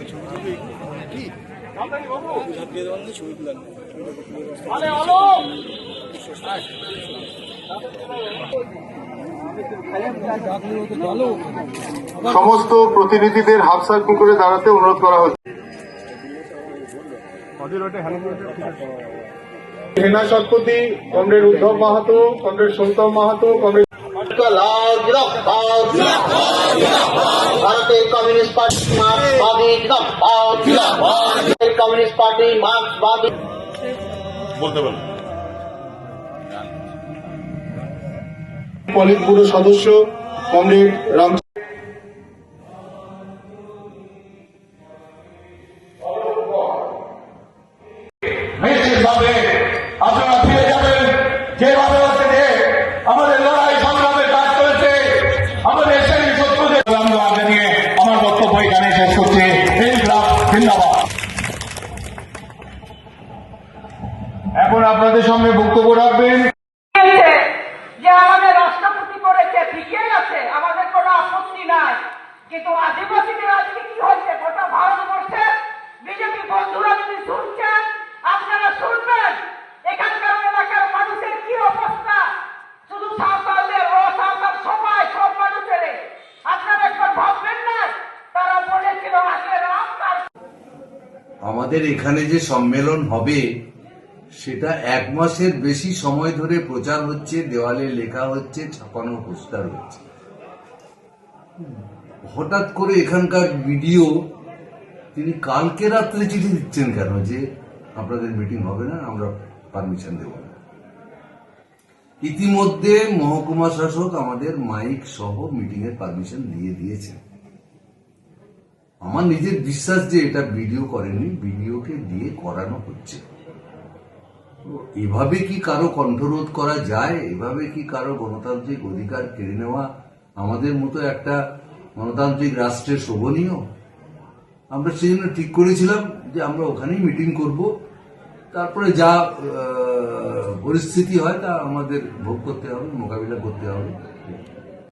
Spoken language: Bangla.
ওই ছবিগুলো কি ঝাঁপিয়ে দেওয়ার মধ্যে ছবিগুলো সমস্ত প্রতিনিধিদের হাফ সার্কেল করে দাঁড়াতে অনুরোধ করা হচ্ছে। হেনা শতপতি কংগ্রেস উদ্ধব মাহাতো কংগ্রেস সন্তম মাহাতো কংগ্রেস লাল ভারতের কমিউনিস্ট পার্টি মার্ক্সবাদী ভারতের কমিউনিস্ট পার্টি মার্ক্সবাদী পলিট ব্যুরো সদস্য কমরেড রাম নিশ্চিতভাবে আপনারা ফিরে যাবেন। যেভাবে এখন আপনাদের সামনে বক্তব্য রাখবেন। যে আমাদের রাষ্ট্রপতি করেছে ঠিকই আছে আমাদের কোনো আপত্তি নাই। কিন্তু আদিবাসীদের আজকে হয়েছে? গোটা ভারতবর্ষে বিজেপি বন্ধুরা যদি শুনছেন আপনারা শুনবেন এখানকার এলাকার মানুষের কি অবস্থা? শুধু সাঁওতালদের ও সাঁওতাল সবাই সব মানুষের। আপনারা একবার ভাববেন না বলেছিল তার আমাদের এখানে যে সম্মেলন হবে সেটা এক মাসের বেশি সময় ধরে প্রচার হচ্ছে, দেওয়ালে লেখা হচ্ছে, ছাপানো পোস্টার হচ্ছে। হঠাৎ করে এখানকার ভিডিও তিনি কালকে রাত্রে চিঠি দিচ্ছেন কেন যে আপনাদের মিটিং হবে না, আমরা পারমিশন দেব না? ইতিমধ্যে মহকুমা শাসক আমাদের মাইক সহ মিটিং এর পারমিশন দিয়ে দিয়েছেন। আমার নিজের বিশ্বাস যে এটা ভিডিও করেনি ভিডিওকে দিয়ে করানো হচ্ছে। এভাবে কি কারও কণ্ঠরোধ করা যায়? এভাবে কি কারও গণতান্ত্রিক অধিকার কেড়ে নেওয়া আমাদের মতো একটা গণতান্ত্রিক রাষ্ট্রের শোভনীয়? আমরা সেই জন্য ঠিক করেছিলাম যে আমরা ওখানেই মিটিং করব। তারপরে যা পরিস্থিতি হয় তা আমাদের ভোগ করতে হবে, মোকাবিলা করতে হবে।